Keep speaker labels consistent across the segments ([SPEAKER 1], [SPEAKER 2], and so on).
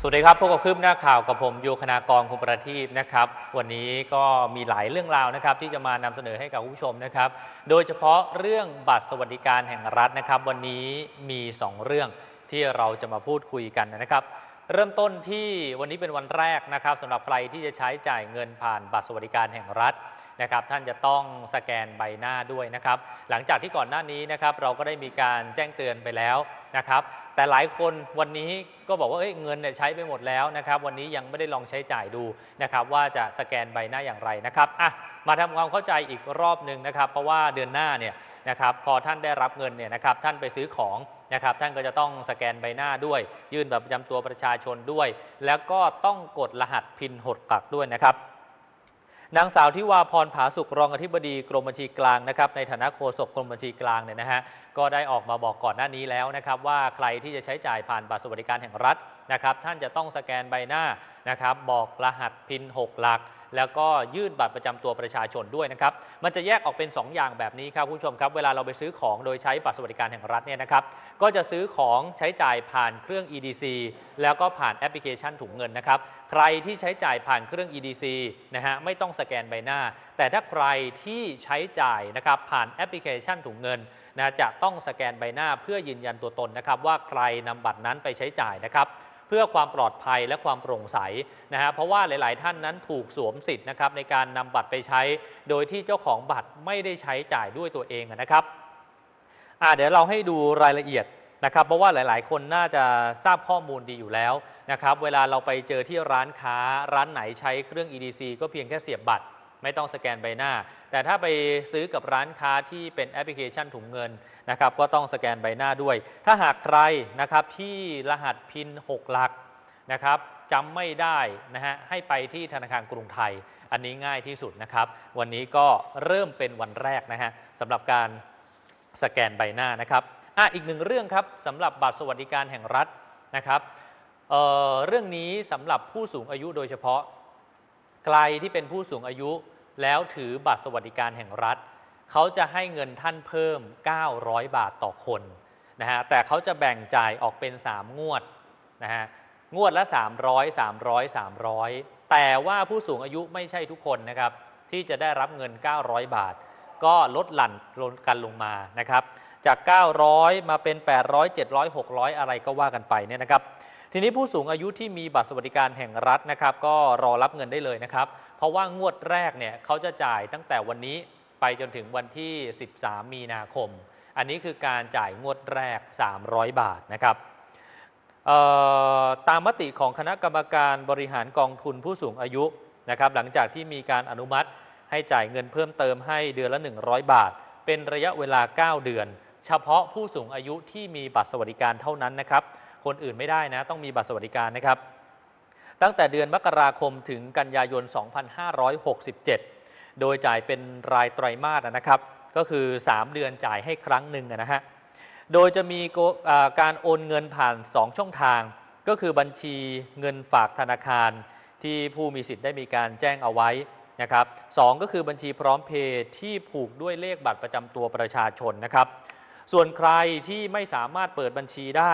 [SPEAKER 1] สวัสดีครับพบกับคืบหน้าข่าวกับผมโยคณากรคุณประทีปนะครับ วันนี้ก็มีหลายเรื่องราวนะครับ ที่จะมานำเสนอให้กับผู้ชมนะครับ โดยเฉพาะเรื่องบัตรสวัสดิการแห่งรัฐนะครับ วันนี้มี 2 เรื่องที่เราจะมาพูดคุยกันนะครับ เริ่มต้นที่วันนี้เป็นวันแรกนะครับสำหรับใครที่จะใช้จ่ายเงินผ่านบัตรสวัสดิการแห่งรัฐ นะครับท่านจะต้องสแกนใบหน้าด้วยนะครับหลังจากที่ก่อนหน้านี้นะครับเราก็ได้มีการแจ้งเตือนไปแล้วนะครับแต่หลายคนวันนี้ก็บอกว่าเเงินเนี่ยใช้ไปหมดแล้วนะครับวันนี้ยังไม่ได้ลองใช้จ่ายดูนะครับว่าจะสแกนใบหน้าอย่างไรนะครับอะมาทำความเข้าใจอีกรอบหนึ่งนะครับ เพราะว่าเดือนหน้าเนี่ยนะครับพอท่านได้รับเงินเนี่ยนะครับท่านไปซื้อของนะครับท่านก็จะต้องสแกนใบหน้าด้วย ยื่นแบบประจำตัวประชาชนด้วย แล้วก็ต้องกดรหัสพินหดกักด้วยนะครับ นางสาวทิวาพรผาสุกรองอธิบดีกรมบัญชีกลางนะครับในฐานะโฆษกกรมบัญชีกลางเนี่ยนะฮะก็ได้ออกมาบอกก่อนหน้านี้แล้วนะครับว่าใครที่จะใช้จ่ายผ่านบัตรสวัสดิการแห่งรัฐนะครับท่านจะต้องสแกนใบหน้านะครับบอกรหัสพิน 6 หลัก แล้วก็ยื่นบัตรประจำตัวประชาชนด้วยนะครับ มันจะแยกออกเป็น 2 อย่างแบบนี้ครับผู้ชมครับ เวลาเราไปซื้อของโดยใช้บัตรสวัสดิการแห่งรัฐเนี่ยนะครับ ก็จะซื้อของใช้จ่ายผ่านเครื่อง EDC แล้วก็ผ่านแอปพลิเคชันถุงเงินนะครับ ใครที่ใช้จ่ายผ่านเครื่อง EDC นะฮะไม่ต้องสแกนใบหน้า แต่ถ้าใครที่ใช้จ่ายนะครับผ่านแอปพลิเคชันถุงเงินนะจะต้องสแกนใบหน้าเพื่อยืนยันตัวตนนะครับว่าใครนำบัตรนั้นไปใช้จ่ายนะครับ เพื่อความปลอดภัยและความโปร่งใสนะฮะเพราะว่าหลาย ๆ ท่านนั้นถูกสวมสิทธิ์นะครับในการนำบัตรไปใช้ โดยที่เจ้าของบัตรไม่ได้ใช้จ่ายด้วยตัวเองนะครับเดี๋ยวเราให้ดูรายละเอียดนะครับเพราะว่าหลาย ๆ คนน่าจะทราบข้อมูลดีอยู่แล้วนะครับเวลาเราไปเจอที่ร้านค้าร้านไหนใช้เครื่อง EDC ก็เพียงแค่เสียบบัตร ไม่ต้องสแกนใบหน้า แต่ถ้าไปซื้อกับร้านค้าที่เป็นแอปพลิเคชันถุงเงินนะครับก็ต้องสแกนใบหน้าด้วย ถ้าหากใครนะครับที่รหัสพิน 6 หลักนะครับจำไม่ได้นะฮะให้ไปที่ธนาคารกรุงไทย อันนี้ง่ายที่สุดนะครับ วันนี้ก็เริ่มเป็นวันแรกนะฮะสำหรับการสแกนใบหน้านะครับอะอีกหนึ่งเรื่องครับสำหรับบัตรสวัสดิการแห่งรัฐนะครับเเรื่องนี้สำหรับผู้สูงอายุโดยเฉพาะ ใครที่เป็นผู้สูงอายุแล้วถือบัตรสวัสดิการแห่งรัฐ เขาจะให้เงินท่านเพิ่ม 900 บาทต่อคนนะฮะแต่เขาจะแบ่งจ่ายออกเป็น 3 งวดนะฮะงวดละ 300 300 300 แต่ว่าผู้สูงอายุไม่ใช่ทุกคนนะครับที่จะได้รับเงิน 900 บาท ก็ลดหลั่นลงกันลงมานะครับ จาก 900 มาเป็น 800 700 600 อะไรก็ว่ากันไปเนี่ยนะครับ ทีนี้ผู้สูงอายุที่มีบัตรสวัสดิการแห่งรัฐนะครับ ก็รอรับเงินได้เลยนะครับ เพราะว่างวดแรกเนี่ยเขาจะจ่ายตั้งแต่วันนี้ไปจนถึงวันที่ 13 มีนาคม อันนี้คือการจ่ายงวดแรก 300 บาทนะครับตามมติของคณะกรรมการบริหารกองทุนผู้สูงอายุนะครับหลังจากที่มีการอนุมัติให้จ่ายเงินเพิ่มเติมให้เดือนละ 100 บาท เป็นระยะเวลา 9 เดือน เฉพาะผู้สูงอายุที่มีบัตรสวัสดิการเท่านั้นนะครับ คนอื่นไม่ได้นะต้องมีบัตรสวัสดิการนะครับ ตั้งแต่เดือนมกราคมถึงกันยายน 2567 โดยจ่ายเป็นรายไตรมาสนะครับ ก็คือ 3 เดือนจ่ายให้ครั้งหนึ่งนะฮะ โดยจะมีการโอนเงินผ่าน 2 ช่องทาง ก็คือบัญชีเงินฝากธนาคารที่ผู้มีสิทธิ์ได้มีการแจ้งเอาไว้นะครับสองก็คือบัญชีพร้อมเพย์ที่ผูกด้วยเลขบัตรประจำตัวประชาชนนะครับ ส่วนใครที่ไม่สามารถเปิดบัญชีได้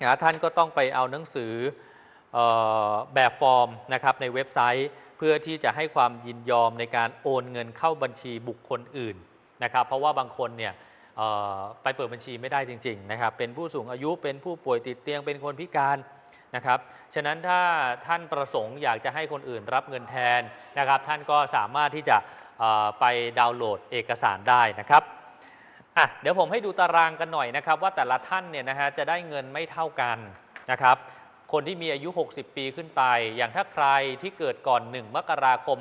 [SPEAKER 1] นะท่านก็ต้องไปเอาหนังสือแบบฟอร์มนะครับในเว็บไซต์เพื่อที่จะให้ความยินยอมในการโอนเงินเข้าบัญชีบุคคลอื่นนะครับ เพราะว่าบางคนเนี่ยไปเปิดบัญชีไม่ได้จริงๆนะครับเป็นผู้สูงอายุเป็นผู้ป่วยติดเตียงเป็นคนพิการนะครับ ฉะนั้นถ้าท่านประสงค์อยากจะให้คนอื่นรับเงินแทนนะครับ ท่านก็สามารถที่จะไปดาวน์โหลดเอกสารได้นะครับ อะเดี๋ยวผมให้ดูตารางกันหน่อยนะครับ ว่าแต่ละท่านเนี่ยนะฮะจะได้เงินไม่เท่ากันนะครับ คนที่มีอายุ 60 ปีขึ้นไป อย่างถ้าใครที่เกิดก่อน 1 มกราคม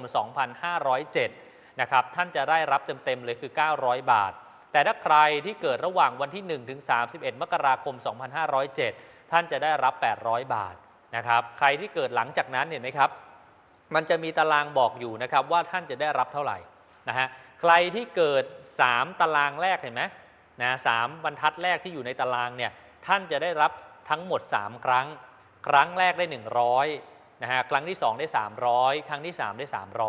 [SPEAKER 1] 2507 นะครับ ท่านจะได้รับเต็ม ๆ เลยคือ 900 บาท แต่ถ้าใครที่เกิดระหว่างวันที่ 1 ถึง 31 มกราคม 2507 ท่านจะได้รับ 800 บาทนะครับ ใครที่เกิดหลังจากนั้นเห็นไหมครับ มันจะมีตารางบอกอยู่นะครับว่าท่านจะได้รับเท่าไหร่นะฮะ ใครที่เกิด 3 ตารางแรกเห็นไหมนะสามบรรทัดแรกที่อยู่ในตารางเนี่ยท่านจะได้รับทั้งหมด 3 ครั้ง ครั้งแรกได้ 100นะฮะครั้งที่ 2 ได้ 300 ครั้งที่ 3 ได้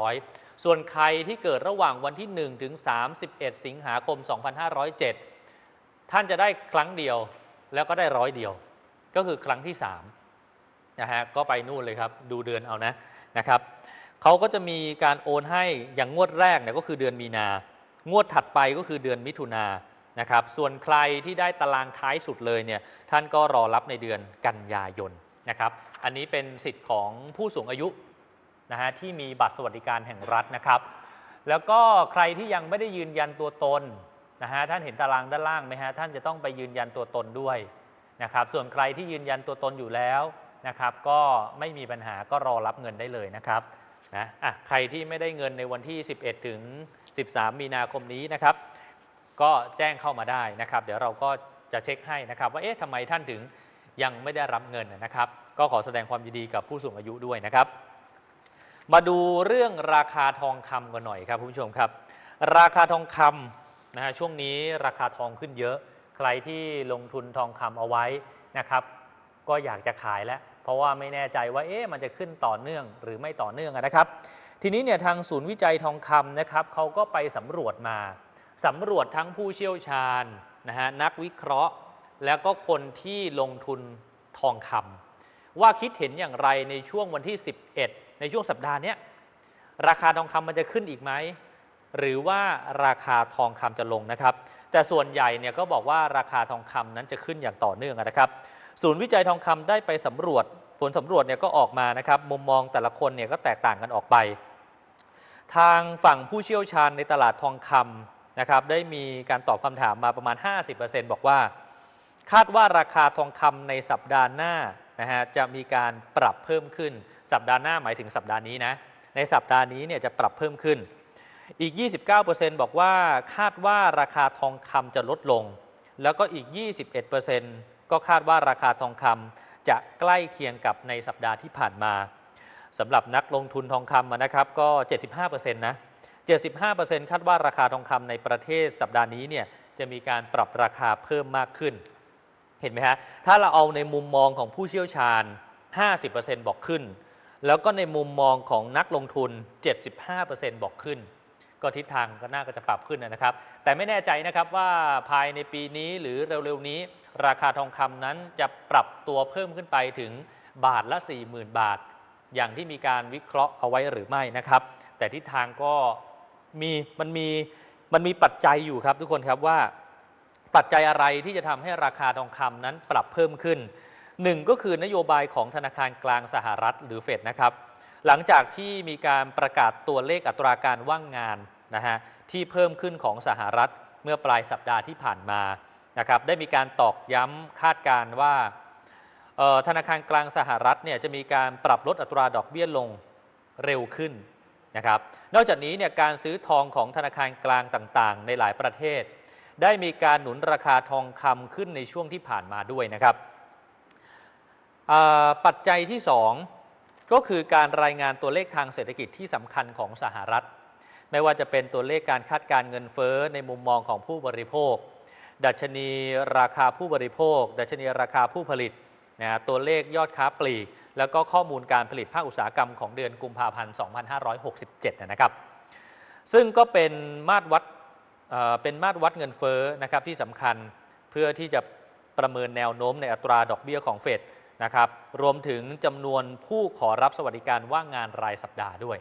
[SPEAKER 1] 300 ส่วนใครที่เกิดระหว่างวันที่1ถึง31 สิงหาคม 2507 ท่านจะได้ครั้งเดียวแล้วก็ได้ร้อยเดียว ก็คือครั้งที่3นะฮะก็ไปนู่นเลยครับ ดูเดือนเอานะนะครับ เขาก็จะมีการโอนให้อย่างงวดแรกเนี่ยก็คือเดือนมีนา งวดถัดไปก็คือเดือนมิถุนานะครับ ส่วนใครที่ได้ตารางท้ายสุดเลยเนี่ยท่านก็รอรับในเดือนกันยายนนะครับ อันนี้เป็นสิทธิ์ของผู้สูงอายุนะฮะที่มีบัตรสวัสดิการแห่งรัฐนะครับ แล้วก็ใครที่ยังไม่ได้ยืนยันตัวตนนะฮะท่านเห็นตารางด้านล่างไหมฮะท่านจะต้องไปยืนยันตัวตนด้วยนะครับ ส่วนใครที่ยืนยันตัวตนอยู่แล้วนะครับ ก็ไม่มีปัญหาก็รอรับเงินได้เลยนะครับ นะอะใครที่ไม่ได้เงินในวันที่ 11 ถึง 13 มีนาคมนี้นะครับ ก็แจ้งเข้ามาได้นะครับ เดี๋ยวเราก็จะเช็คให้นะครับ ว่าเอ๊ะทำไมท่านถึงยังไม่ได้รับเงินนะครับ ก็ขอแสดงความยินดีกับผู้สูงอายุด้วยนะครับ มาดูเรื่องราคาทองคำกันหน่อยครับคุณผู้ชมครับ ราคาทองคำนะฮะช่วงนี้ราคาทองขึ้นเยอะ ใครที่ลงทุนทองคำเอาไว้นะครับ ก็อยากจะขายแล้ว ราะว่าไม่แน่ใจว่าเอ๊ะมันจะขึ้นต่อเนื่องหรือไม่ต่อเนื่องนะครับ ทีนี้เนี่ยทางศูนย์วิจัยทองคำนะครับเขาก็ไปสำรวจมาสำรวจทั้งผู้เชี่ยวชาญนะฮะนักวิเคราะห์ แล้วก็คนที่ลงทุนทองคำว่าคิดเห็นอย่างไรในช่วงวันที่ 11 ในช่วงสัปดาห์เนี้ยราคาทองคำมันจะขึ้นอีกไหมหรือว่าราคาทองคำจะลงนะครับ แต่ส่วนใหญ่เนี่ยก็บอกว่าราคาทองคำนั้นจะขึ้นอย่างต่อเนื่องนะครับ ศูนย์วิจัยทองคำได้ไปสำรวจ ผลสำรวจเนี่ยก็ออกมานะครับมุมมองแต่ละคนเนี่ยก็แตกต่างกันออกไป ทางฝั่งผู้เชี่ยวชาญในตลาดทองคำนะครับได้มีการตอบคำถามมาประมาณ 50%บอกว่า คาดว่าราคาทองคำในสัปดาห์หน้านะฮะจะมีการปรับเพิ่มขึ้นสัปดาห์หน้าหมายถึงสัปดาห์นี้นะในสัปดาห์นี้เนี่ยจะปรับเพิ่มขึ้นอีก 29%บอกว่าคาดว่าราคาทองคำจะลดลง แล้วก็อีก 21%ก็คาดว่าราคาทองคำ จะใกล้เคียงกับในสัปดาห์ที่ผ่านมาสำหรับนักลงทุนทองคำนะครับก็ 75%นะ 75%คาดว่าราคาทองคำในประเทศสัปดาห์นี้เนี่ยจะมีการปรับราคาเพิ่มมากขึ้น เห็นไหมฮะ ถ้าเราเอาในมุมมองของผู้เชี่ยวชาญ 50%บอกขึ้น แล้วก็ในมุมมองของนักลงทุน 75%บอกขึ้น ก็ทิศทางก็น่าก็จะปรับขึ้นนะครับ แต่ไม่แน่ใจนะครับว่าภายในปีนี้หรือเร็วๆนี้ ราคาทองคำนั้นจะปรับตัวเพิ่มขึ้นไปถึงบาทละ 40,000 บาท อย่างที่มีการวิเคราะห์เอาไว้หรือไม่นะครับ แต่ทิศทางก็มีมันมีมันมีปัจจัยอยู่ครับทุกคนครับว่าปัจจัยอะไรที่จะทำให้ราคาทองคำนั้นปรับเพิ่มขึ้นหนึ่งก็คือนโยบายของธนาคารกลางสหรัฐหรือเฟดนะครับ หลังจากที่มีการประกาศตัวเลขอัตราการว่างงานนะฮะที่เพิ่มขึ้นของสหรัฐเมื่อปลายสัปดาห์ที่ผ่านมานะครับได้มีการตอกย้ำคาดการว่าธนาคารกลางสหรัฐเนี่ยจะมีการปรับลดอัตราดอกเบี้ยลงเร็วขึ้นนะครับนอกจากนี้เนี่ยการซื้อทองของธนาคารกลางต่างๆ ในหลายประเทศ ได้มีการหนุนราคาทองคำขึ้นในช่วงที่ผ่านมาด้วยนะครับปัจจัยที่ 2 ก็คือการรายงานตัวเลขทางเศรษฐกิจที่สำคัญของสหรัฐ ไม่ว่าจะเป็นตัวเลขการคาดการเงินเฟ้อในมุมมองของผู้บริโภค ดัชนีราคาผู้บริโภค ดัชนีราคาผู้ผลิตนะตัวเลขยอดค้าปลีก แล้วก็ข้อมูลการผลิตภาคอุตสาหกรรมของเดือนกุมภาพันธ์ 2567 นะครับ ซึ่งก็เป็นมาตรวัดเอ่อเป็นมาตรวัดเงินเฟ้อนะครับที่สำคัญเพื่อที่จะประเมินแนวโน้มในอัตราดอกเบี้ยของเฟด นะครับ รวมถึงจำนวนผู้ขอรับสวัสดิการว่างงานรายสัปดาห์ด้วย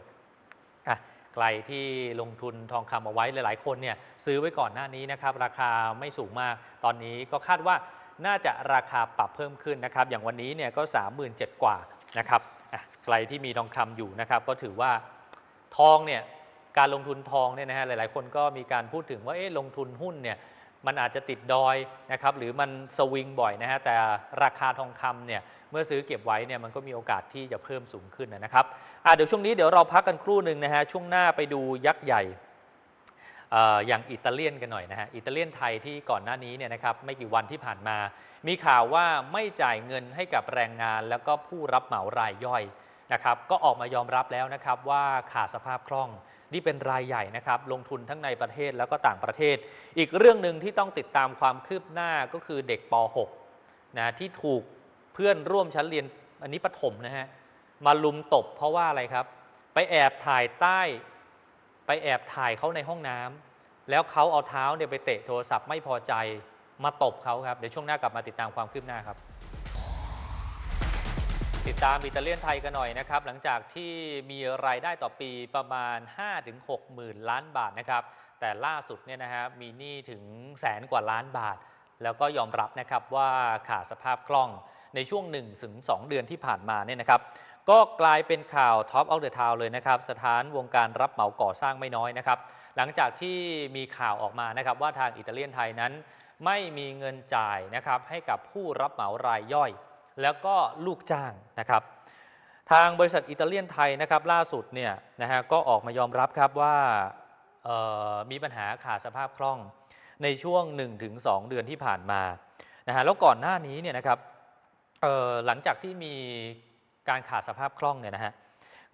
[SPEAKER 1] อะใครที่ลงทุนทองคำเอาไว้หลาย ๆ คนเนี่ยซื้อไว้ก่อนหน้านี้นะครับ ราคาไม่สูงมาก ตอนนี้ก็คาดว่าน่าจะราคาปรับเพิ่มขึ้นนะครับ อย่างวันนี้เนี่ยก็ 37,000 กว่านะครับใครที่มีทองคำอยู่นะครับ ก็ถือว่าทองเนี่ยการลงทุนทองเนี่ยนะฮะหลาย ๆ คนก็มีการพูดถึงว่าเอ๊ะลงทุนหุ้นเนี่ย มันอาจจะติดดอยนะครับหรือมันสวิงบ่อยนะฮะแต่ราคาทองคำเนี่ยเมื่อซื้อเก็บไว้เนี่ยมันก็มีโอกาสที่จะเพิ่มสูงขึ้นนะครับอะเดี๋ยวช่วงนี้เดี๋ยวเราพักกันครู่หนึ่งนะฮะช่วงหน้าไปดูยักษ์ใหญ่ออย่างอิตาเลียนกันหน่อยนะฮะอิตาเลียนไทยที่ก่อนหน้านี้เนี่ยนะครับไม่กี่วันที่ผ่านมา มีข่าวว่าไม่จ่ายเงินให้กับแรงงาน แล้วก็ผู้รับเหมารายย่อยนะครับก็ออกมายอมรับแล้วนะครับว่าขาดสภาพคล่อง นี่เป็นรายใหญ่นะครับ ลงทุนทั้งในประเทศแล้วก็ต่างประเทศ อีกเรื่องหนึ่งที่ต้องติดตามความคืบหน้าก็คือเด็กป .6 นะที่ถูกเพื่อนร่วมชั้นเรียนอันนี้ประถมนะฮะมาลุมตบเพราะว่าอะไรครับ ไปแอบถ่ายใต้ ไปแอบถ่ายเขาในห้องน้ำแล้วเขาเอาเท้าเนี่ยไปเตะโทรศัพท์ไม่พอใจมาตบเขาครับ เดี๋ยวช่วงหน้ากลับมาติดตามความคืบหน้าครับ ติดตามอิตาเลียนไทยกันหน่อยนะครับ หลังจากที่มีรายได้ต่อปีประมาณ 5-6หมื่นล้านบาทนะครับ แต่ล่าสุดเนี่ยนะฮะมีหนี้ถึงแสนกว่าล้านบาท แล้วก็ยอมรับนะครับว่าขาดสภาพคล่องในช่วง 1-2 เดือนที่ผ่านมาเนี่ยนะครับ ก็กลายเป็นข่าวท็อปเอาเดอะทาวเลยนะครับ สถานวงการรับเหมาก่อสร้างไม่น้อยนะครับ หลังจากที่มีข่าวออกมานะครับว่าทางอิตาเลียนไทยนั้น ไม่มีเงินจ่ายนะครับให้กับผู้รับเหมารายย่อย แล้วก็ลูกจ้างนะครับทางบริษัทอิตาเลียนไทยนะครับล่าสุดเนี่ยนะฮะก็ออกมายอมรับครับว่ามีปัญหาขาดสภาพคล่องในช่วง 1-2 เดือนที่ผ่านมานะฮะแล้วก่อนหน้านี้เนี่ยนะครับหลังจากที่มีการขาดสภาพคล่องเนี่ยนะฮะ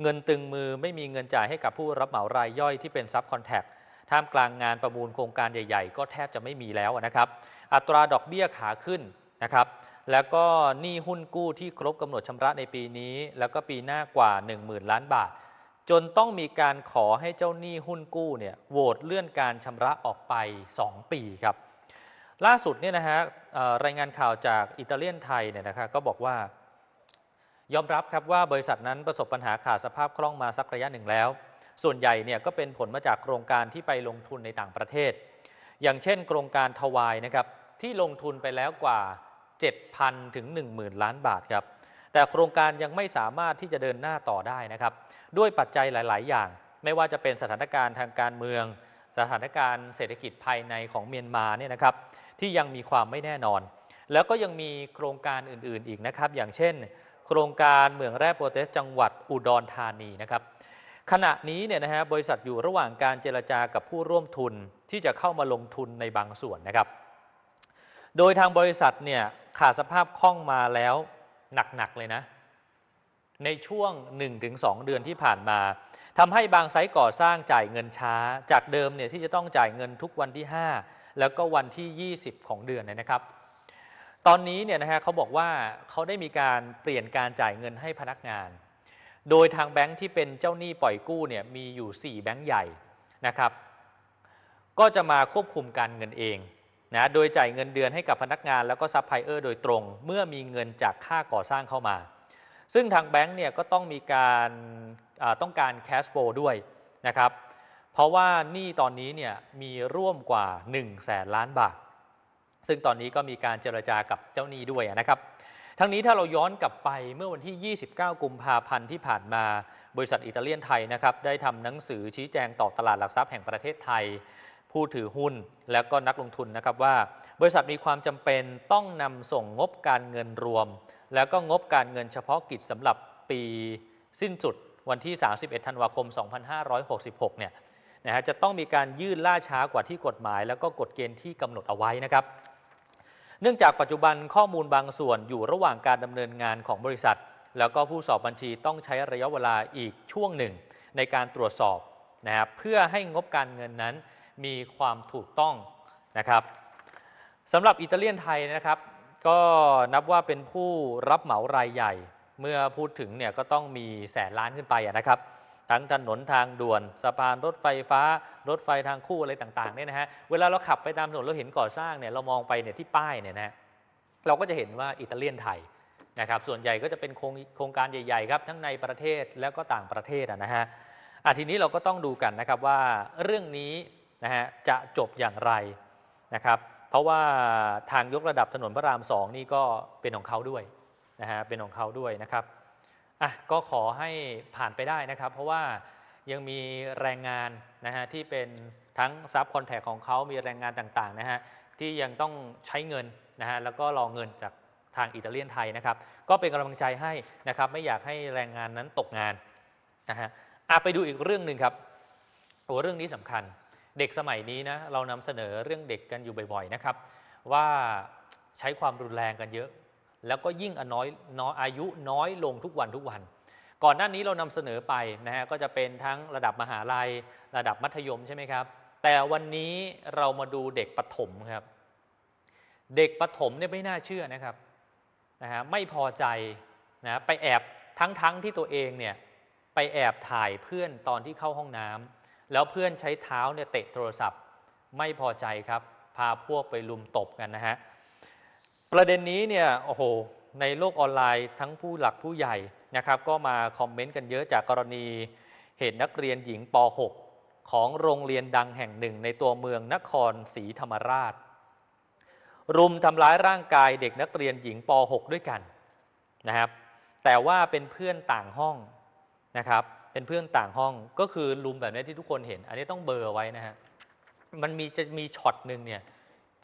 [SPEAKER 1] เงินตึงมือไม่มีเงินจ่ายให้กับผู้รับเหมารายย่อยที่เป็นซับคอนแทคท่ามกลางงานประมูลโครงการใหญ่ ๆ ก็แทบจะไม่มีแล้วนะครับ อัตราดอกเบี้ยขาขึ้นนะครับ แล้วก็หนี้หุ้นกู้ที่ครบกำหนดชำระในปีนี้ แล้วก็ปีหน้ากว่า 10,000 ล้านบาท จนต้องมีการขอให้เจ้าหนี้หุ้นกู้เนี่ยโหวตเลื่อนการชำระออกไป 2 ปีครับล่าสุดเนี่ยนะฮะรายงานข่าวจากอิตาเลียนไทยเนี่ยนะครับก็บอกว่ายอมรับครับว่าบริษัทนั้นประสบปัญหาขาดสภาพคล่องมาสักระยะหนึ่งแล้ว ส่วนใหญ่เนี่ยก็เป็นผลมาจากโครงการที่ไปลงทุนในต่างประเทศ อย่างเช่น โครงการทวายนะครับที่ลงทุนไปแล้วกว่า 7,000 ถึง 10,000 ล้านบาทครับ แต่โครงการยังไม่สามารถที่จะเดินหน้าต่อได้นะครับ ด้วยปัจจัยหลาย ๆ อย่าง ไม่ว่าจะเป็นสถานการณ์ทางการเมือง สถานการณ์เศรษฐกิจภายในของเมียนมาเนี่ยนะครับ ที่ยังมีความไม่แน่นอน แล้วก็ยังมีโครงการอื่น ๆ อีกนะครับ อย่างเช่น โครงการเหมืองแร่โปรเตสจังหวัดอุดรธานีนะครับ ขณะนี้เนี่ยนะฮะบริษัทอยู่ระหว่างการเจรจากับผู้ร่วมทุนที่จะเข้ามาลงทุนในบางส่วนนะครับ โดยทางบริษัทเนี่ยขาดสภาพคล่องมาแล้วหนัก ๆ เลยนะ ในช่วง 1-2 เดือนที่ผ่านมาทำให้บางไซต์ก่อสร้างจ่ายเงินช้า จากเดิมเนี่ยที่จะต้องจ่ายเงินทุกวันที่ 5 แล้วก็วันที่ 20 ของเดือนเนี่ยนะครับ ตอนนี้เนี่ยนะฮะเขาบอกว่าเขาได้มีการเปลี่ยนการจ่ายเงินให้พนักงาน โดยทางแบงค์ที่เป็นเจ้าหนี้ปล่อยกู้เนี่ยมีอยู่ 4 แบงค์ใหญ่นะครับ ก็จะมาควบคุมการเงินเอง นะโดยจ่ายเงินเดือนให้กับพนักงานแล้วก็ซัพพลายเออร์โดยตรง เมื่อมีเงินจากค่าก่อสร้างเข้ามา ซึ่งทางแบงค์เนี่ยก็ต้องมีการต้องการแคชโฟด้วยนะครับเพราะว่านี้ตอนนี้เนี่ยมีร่วมกว่า1แสนล้านบาท ซึ่งตอนนี้ก็มีการเจรจากับเจ้าหนี้ด้วยนะครับ ทั้งนี้ถ้าเราย้อนกลับไปเมื่อวันที่ 29 กุมภาพันธ์ที่ผ่านมา บริษัทอิตาเลียนไทยนะครับได้ทำหนังสือชี้แจงต่อตลาดหลักทรัพย์แห่งประเทศไทย ผู้ถือหุ้นและก็นักลงทุนนะครับว่า บริษัทมีความจำเป็นต้องนำส่งงบการเงินรวม แล้วก็งบการเงินเฉพาะกิจสำหรับปีสิ้นสุดวันที่ 31 ธันวาคม 2566 เนี่ยนะฮะจะต้องมีการยื่นล่าช้ากว่าที่กฎหมาย แล้วก็กฎเกณฑ์ที่กำหนดเอาไว้นะครับ เนื่องจากปัจจุบันข้อมูลบางส่วนอยู่ระหว่างการดำเนินงานของบริษัท แล้วก็ผู้สอบบัญชีต้องใช้ระยะเวลาอีกช่วงหนึ่งในการตรวจสอบนะครับเพื่อให้งบการเงินนั้น มีความถูกต้องนะครับสำหรับอิตาเลียนไทยนะครับ ก็นับว่าเป็นผู้รับเหมารายใหญ่ เมื่อพูดถึงเนี่ยก็ต้องมีแสนล้านขึ้นไปนะครับ ทั้งถนนทางด่วนสะพานรถไฟฟ้า รถไฟทางคู่อะไรต่างๆเนี่ยนะฮะเวลาเราขับไปตามถนนเราเห็นก่อสร้างเนี่ยเรามองไปเนี่ยที่ป้ายเนี่ยนะฮะเราก็จะเห็นว่าอิตาเลียนไทยนะครับส่วนใหญ่ก็จะเป็นโครงงการใหญ่ๆครับทั้งในประเทศแล้วก็ต่างประเทศนะฮะอะทีนี้เราก็ต้องดูกันนะครับว่าเรื่องนี้ นะฮะจะจบอย่างไรนะครับเพราะว่าทางยกระดับถนนพระรามสองนี่ก็เป็นของเขาด้วยนะฮะเป็นของเขาด้วยนะครับอะก็ขอให้ผ่านไปได้นะครับ เพราะว่ายังมีแรงงานนะฮะที่เป็นทั้งซับคอนแทคของเขามีแรงงานต่างๆนะฮะที่ยังต้องใช้เงินนะฮะแล้วก็รอเงินจากทางอิตาเลียนไทยนะครับ ก็เป็นกำลังใจให้นะครับไม่อยากให้แรงงานนั้นตกงานนะฮะอะไปดูอีกเรื่องหนึ่งครับโอ้เรื่องนี้สำคัญ เด็กสมัยนี้นะเรานำเสนอเรื่องเด็กกันอยู่บ่อยๆนะครับ ว่าใช้ความรุนแรงกันเยอะ แล้วก็ยิ่งอน้อยน้อยอายุน้อยลงทุกวันทุกวัน ก่อนหน้านี้เรานำเสนอไปนะฮะก็จะเป็นทั้งระดับมหาลัย ระดับมัธยมใช่ไหมครับ แต่วันนี้เรามาดูเด็กประถมครับ เด็กประถมเนี่ยไม่น่าเชื่อนะครับนะฮะไม่พอใจนะไปแอบทั้งทั้งที่ตัวเองเนี่ยไปแอบถ่ายเพื่อนตอนที่เข้าห้องน้ำ แล้วเพื่อนใช้เท้าเนี่ยเตะโทรศัพท์ไม่พอใจครับ พาพวกไปลุมตบกันนะฮะ ประเด็นนี้เนี่ยโอ้โหในโลกออนไลน์ทั้งผู้หลักผู้ใหญ่นะครับก็มาคอมเมนต์กันเยอะจากกรณีเหตุนักเรียนหญิงป .6 ของโรงเรียนดังแห่งหนึ่ง ในตัวเมืองนครศรีธรรมราช รุมทำร้ายร่างกายเด็กนักเรียนหญิงป .6 ด้วยกันนะครับ แต่ว่าเป็นเพื่อนต่างห้องนะครับ เป็นเพื่อนต่างห้องก็คือรุมแบบนี้ที่ทุกคนเห็น อันนี้ต้องเบอร์ไว้นะฮะมันมีจะมีช็อตหนึ่งเนี่ย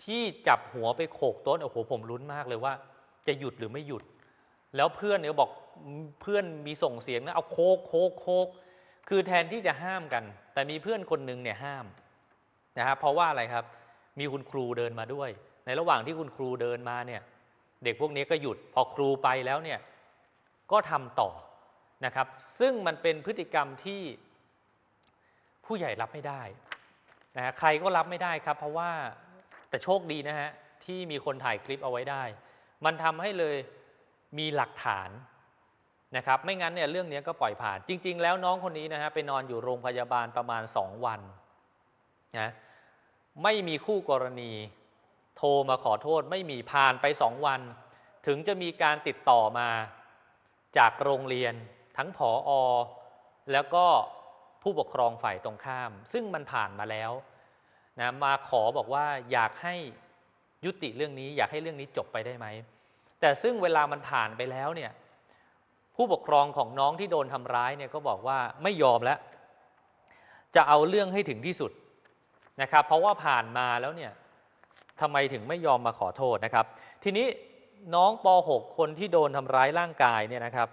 [SPEAKER 1] ที่จับหัวไปโขกโต๊ะโอ้โหผมลุ้นมากเลยว่า จะหยุดหรือไม่หยุด แล้วเพื่อนเนี่ยบอกเพื่อนมีส่งเสียงนะเอาโคกโคกโคกคือแทนที่จะห้ามกัน แต่มีเพื่อนคนหนึ่งเนี่ยห้ามนะครับเพราะว่าอะไรครับ มีคุณครูเดินมาด้วย ในระหว่างที่คุณครูเดินมาเนี่ย เด็กพวกนี้ก็หยุดพอครูไปแล้วเนี่ย ก็ทำต่อ นะครับ ซึ่งมันเป็นพฤติกรรมที่ผู้ใหญ่รับไม่ได้นะใครก็รับไม่ได้ครับ เพราะว่าแต่โชคดีนะฮะที่มีคนถ่ายคลิปเอาไว้ได้ มันทำให้เลยมีหลักฐานนะครับ ไม่งั้นเนี่ยเรื่องนี้ก็ปล่อยผ่าน จริง ๆ แล้วน้องคนนี้นะฮะไปนอนอยู่โรงพยาบาลประมาณ 2 วันนะไม่มีคู่กรณี โทรมาขอโทษไม่มีผ่านไป2วัน ถึงจะมีการติดต่อมาจากโรงเรียน ทั้งผออแล้วก็ผู้ปกครองฝ่ายตรงข้าม ซึ่งมันผ่านมาแล้วนะมาขอบอกว่าอยากให้ยุติเรื่องนี้ อยากให้เรื่องนี้จบไปได้ไหม แต่ซึ่งเวลามันผ่านไปแล้วเนี่ยผู้ปกครองของน้องที่โดนทำร้ายเนี่ยก็บอกว่าไม่ยอมแล้ว จะเอาเรื่องให้ถึงที่สุดนะครับ เพราะว่าผ่านมาแล้วเนี่ยทำไมถึงไม่ยอมมาขอโทษนะครับ ทีนี้น้องป .6 คนที่โดนทำร้ายร่างกายเนี่ยนะครับ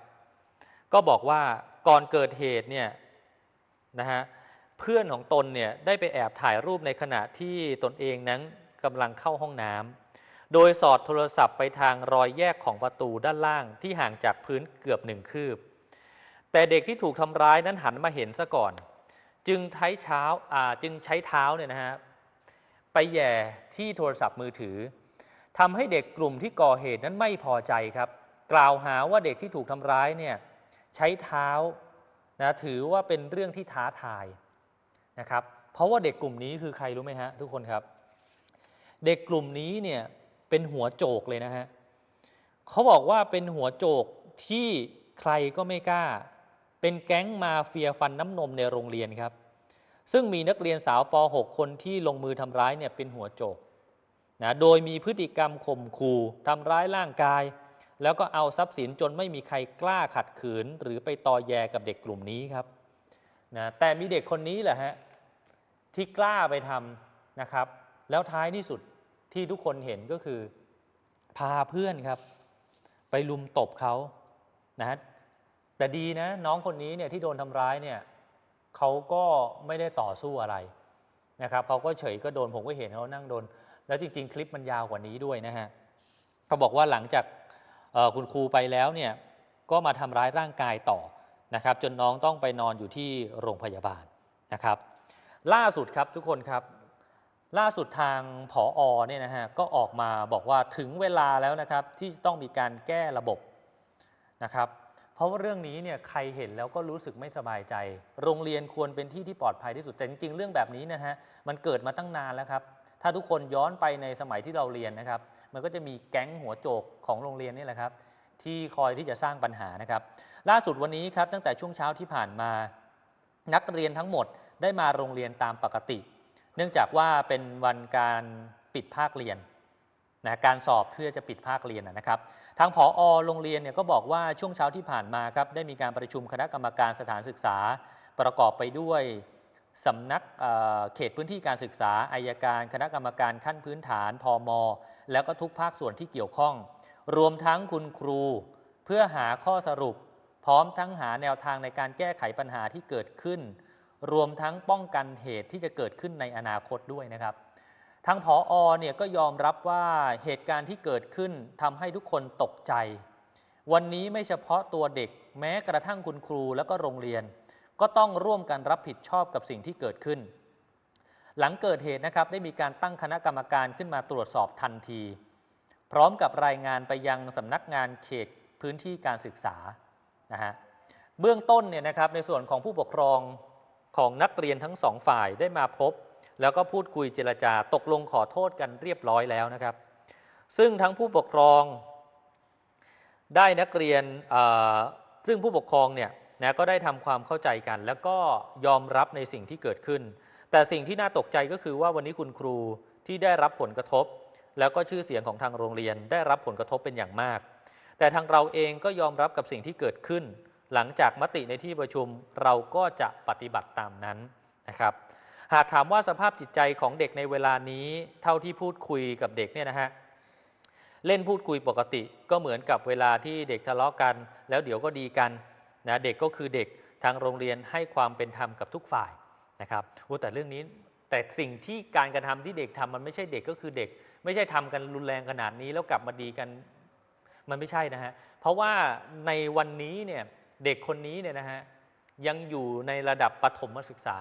[SPEAKER 1] ก็บอกว่าก่อนเกิดเหตุเนี่ยนะฮะเพื่อนของตนเนี่ยได้ไปแอบถ่ายรูปในขณะที่ตนเองนั้นกำลังเข้าห้องน้ำโดยสอดโทรศัพท์ไปทางรอยแยกของประตูด้านล่างที่ห่างจากพื้นเกือบหนึ่งคืบ แต่เด็กที่ถูกทำร้ายนั้นหันมาเห็นซะก่อน จึงใช้เช้าอ่าจึงใช้เท้าเนี่ยนะฮะไปแย่ที่โทรศัพท์มือถือทำให้เด็กกลุ่มที่ก่อเหตุนั้นไม่พอใจครับ กล่าวหาว่าเด็กที่ถูกทำร้ายเนี่ย ใช้เท้านะถือว่าเป็นเรื่องที่ท้าทายนะครับ เพราะว่าเด็กกลุ่มนี้คือใครรู้ไหมฮะทุกคนครับ เด็กกลุ่มนี้เนี่ยเป็นหัวโจกเลยนะฮะเขาบอกว่าเป็นหัวโจกที่ใครก็ไม่กล้า เป็นแก๊งมาเฟียฟันน้ำนมในโรงเรียนครับ ซึ่งมีนักเรียนสาวป .6 คนที่ลงมือทำร้ายเนี่ยเป็นหัวโจกนะโดยมีพฤติกรรมข่มขู่ทำร้ายร่างกาย แล้วก็เอาทรัพย์สินจนไม่มีใครกล้าขัดขืน หรือไปตอแยกับเด็กกลุ่มนี้ครับนะแต่มีเด็กคนนี้แหละฮะที่กล้าไปทำนะครับ แล้วท้ายที่สุดที่ทุกคนเห็นก็คือ พาเพื่อนครับ ไปลุมตบเขานะแต่ดีนะน้องคนนี้เนี่ยที่โดนทำร้ายเนี่ยเขาก็ไม่ได้ต่อสู้อะไรนะครับเขาก็เฉยก็โดนผมก็เห็นเขานั่งโดน แล้วจริง ๆ คลิปมันยาวกว่านี้ด้วยนะฮะเขาบอกว่าหลังจาก คุณครูไปแล้วเนี่ยก็มาทำร้ายร่างกายต่อนะครับ จนน้องต้องไปนอนอยู่ที่โรงพยาบาลนะครับ ล่าสุดครับทุกคนครับ ล่าสุดทางผออเนี่ยนะฮะก็ออกมาบอกว่าถึงเวลาแล้วนะครับที่ต้องมีการแก้ระบบนะครับเพราะว่าเรื่องนี้เนี่ยใครเห็นแล้วก็รู้สึกไม่สบายใจ โรงเรียนควรเป็นที่ที่ปลอดภัยที่สุด แต่จริงๆ เรื่องแบบนี้นะฮะ มันเกิดมาตั้งนานแล้วครับ ถ้าทุกคนย้อนไปในสมัยที่เราเรียนนะครับ มันก็จะมีแก๊งหัวโจกของโรงเรียนนี่แหละครับ ที่คอยที่จะสร้างปัญหานะครับ ล่าสุดวันนี้ครับตั้งแต่ช่วงเช้าที่ผ่านมา นักเรียนทั้งหมดได้มาโรงเรียนตามปกติ เนื่องจากว่าเป็นวันการปิดภาคเรียนนะการสอบเพื่อจะปิดภาคเรียนนะครับ ทางผออโรงเรียนเนี่ยก็บอกว่าช่วงเช้าที่ผ่านมาครับได้มีการประชุมคณะกรรมการสถานศึกษาประกอบไปด้วย สำนักเขตพื้นที่การศึกษาอายการคณะกรรมการขั้นพื้นฐานพอมแล้วก็ทุกภาคส่วนที่เกี่ยวข้อง รวมทั้งคุณครู เพื่อหาข้อสรุป พร้อมทั้งหาแนวทางในการแก้ไขปัญหาที่เกิดขึ้น รวมทั้งป้องกันเหตุที่จะเกิดขึ้นในอนาคตด้วยนะครับทางผออเนี่ยก็ยอมรับว่าเหตุการณ์ที่เกิดขึ้นทำให้ทุกคนตกใจ วันนี้ไม่เฉพาะตัวเด็กแม้กระทั่งคุณครูแล้วก็โรงเรียน ก็ต้องร่วมกันรับผิดชอบกับสิ่งที่เกิดขึ้น หลังเกิดเหตุนะครับได้มีการตั้งคณะกรรมการขึ้นมาตรวจสอบทันที พร้อมกับรายงานไปยังสำนักงานเขตพื้นที่การศึกษานะฮะเบื้องต้นเนี่ยนะครับในส่วนของผู้ปกครองของนักเรียนทั้งสองฝ่ายได้มาพบ แล้วก็พูดคุยเจรจาตกลงขอโทษกันเรียบร้อยแล้วนะครับ ซึ่งทั้งผู้ปกครองได้นักเรียนซึ่งผู้ปกครองเนี่ย นะก็ได้ทำความเข้าใจกัน แล้วก็ยอมรับในสิ่งที่เกิดขึ้น แต่สิ่งที่น่าตกใจก็คือว่าวันนี้คุณครูที่ได้รับผลกระทบ แล้วก็ชื่อเสียงของทางโรงเรียนได้รับผลกระทบเป็นอย่างมาก แต่ทางเราเองก็ยอมรับกับสิ่งที่เกิดขึ้น หลังจากมติในที่ประชุมเราก็จะปฏิบัติตามนั้นนะครับ หากถามว่าสภาพจิตใจของเด็กในเวลานี้เท่าที่พูดคุยกับเด็กเนี่ยนะฮะเล่นพูดคุยปกติก็เหมือนกับเวลาที่เด็กทะเลาะกัน แล้วเดี๋ยวก็ดีกัน นะเด็กก็คือเด็กทางโรงเรียนให้ความเป็นธรรมกับทุกฝ่ายนะครับโอ้แต่เรื่องนี้แต่สิ่งที่การกระทำที่เด็กทำมันไม่ใช่เด็กก็คือเด็ก ไม่ใช่ทำกันรุนแรงขนาดนี้แล้วกลับมาดีกันมันไม่ใช่นะฮะเพราะว่าในวันนี้เนี่ยเด็กคนนี้เนี่ยนะฮะยังอยู่ในระดับประถมศึกษา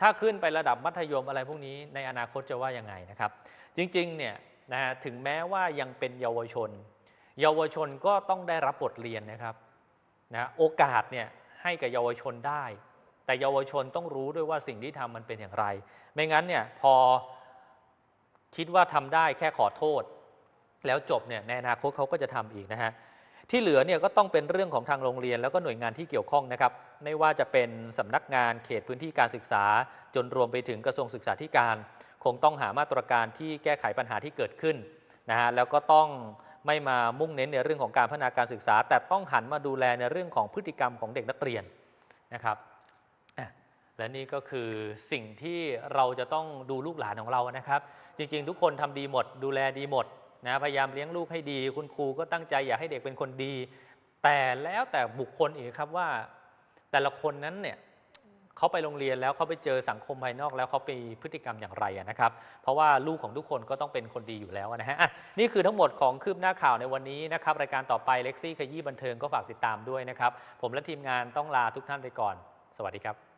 [SPEAKER 1] ถ้าขึ้นไประดับมัธยมอะไรพวกนี้ในอนาคตจะว่ายังไงนะครับ จริงๆเนี่ยนะฮะถึงแม้ว่ายังเป็นเยาวชน เยาวชนก็ต้องได้รับบทเรียนนะครับ นะโอกาสเนี่ยให้กับเยาวชนได้ แต่เยาวชนต้องรู้ด้วยว่าสิ่งที่ทำมันเป็นอย่างไร ไม่งั้นเนี่ยพอคิดว่าทำได้แค่ขอโทษ แล้วจบเนี่ยในอนาคตเขาก็จะทำอีกนะฮะที่เหลือเนี่ยก็ต้องเป็นเรื่องของทางโรงเรียนแล้วก็หน่วยงานที่เกี่ยวข้องนะครับ ไม่ว่าจะเป็นสำนักงานเขตพื้นที่การศึกษา จนรวมไปถึงกระทรวงศึกษาธิการ คงต้องหามาตรการที่แก้ไขปัญหาที่เกิดขึ้นนะฮะแล้วก็ต้อง ไม่มามุ่งเน้นในเรื่องของการพัฒนาการศึกษา แต่ต้องหันมาดูแลในเรื่องของพฤติกรรมของเด็กนักเรียนนะครับและนี่ก็คือสิ่งที่เราจะต้องดูลูกหลานของเรานะครับ จริงๆ ทุกคนทำดีหมด ดูแลดีหมดนะพยายามเลี้ยงลูกให้ดี คุณครูก็ตั้งใจอยากให้เด็กเป็นคนดี แต่แล้วแต่บุคคลอีกครับว่า แต่ละคนนั้นเนี่ย เขาไปโรงเรียนแล้วเขาไปเจอสังคมภายนอกแล้วเขาไปพฤติกรรมอย่างไรนะครับ เพราะว่าลูกของทุกคนก็ต้องเป็นคนดีอยู่แล้วนะฮะอะนี่คือทั้งหมดของคืบหน้าข่าวในวันนี้นะครับรายการต่อไปเล็กซี่ขยี้บันเทิงก็ฝากติดตามด้วยนะครับ ผมและทีมงานต้องลาทุกท่านไปก่อน สวัสดีครับ